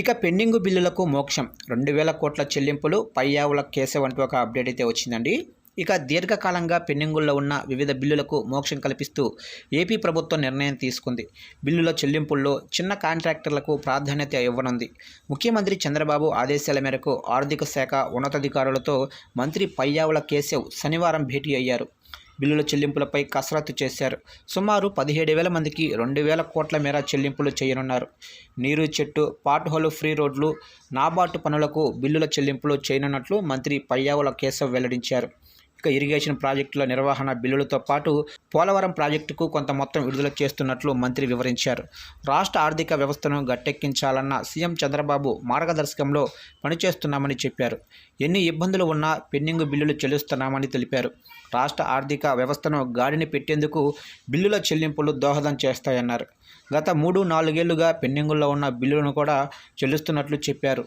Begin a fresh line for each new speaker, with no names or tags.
ఇక పెండింగ్ బిల్లులకు మోక్షం. రెండు వేల కోట్ల చెల్లింపులు పయ్యావుల కేసు వంటి ఒక అప్డేట్ అయితే వచ్చిందండి. ఇక దీర్ఘకాలంగా పెండింగుల్లో ఉన్న వివిధ బిల్లులకు మోక్షం కల్పిస్తూ ఏపీ ప్రభుత్వం నిర్ణయం తీసుకుంది. బిల్లుల చెల్లింపుల్లో చిన్న కాంట్రాక్టర్లకు ప్రాధాన్యత ఇవ్వనుంది. ముఖ్యమంత్రి చంద్రబాబు ఆదేశాల మేరకు ఆర్థిక శాఖ ఉన్నతాధికారులతో మంత్రి పయ్యావుల కేశవ్ శనివారం భేటీ అయ్యారు. బిల్లుల చెల్లింపులపై కసరత్తు చేశారు. సుమారు పదిహేడు వేల మందికి రెండు వేల కోట్ల మేర చెల్లింపులు చేయనున్నారు. నీరు చెట్టు పాట్ హోలు ఫ్రీ రోడ్లు నాబార్డు పనులకు బిల్లుల చెల్లింపులు చేయనున్నట్లు మంత్రి పయ్యావుల కేశవ్ వెల్లడించారు. ఇక ఇరిగేషన్ ప్రాజెక్టుల నిర్వహణ బిల్లులతో పాటు పోలవరం ప్రాజెక్టుకు కొంత మొత్తం విడుదల చేస్తున్నట్లు మంత్రి వివరించారు. రాష్ట్ర ఆర్థిక వ్యవస్థను గట్టెక్కించాలన్న సీఎం చంద్రబాబు మార్గదర్శకంలో పనిచేస్తున్నామని చెప్పారు. ఎన్ని ఇబ్బందులు ఉన్నా పెండింగ్ బిల్లులు చెల్లిస్తున్నామని తెలిపారు. రాష్ట్ర ఆర్థిక వ్యవస్థను గాడిని పెట్టేందుకు బిల్లుల చెల్లింపులు దోహదం చేస్తాయన్నారు. గత మూడు నాలుగేళ్ళుగా పెండింగుల్లో ఉన్న బిల్లులను కూడా చెల్లిస్తున్నట్లు చెప్పారు.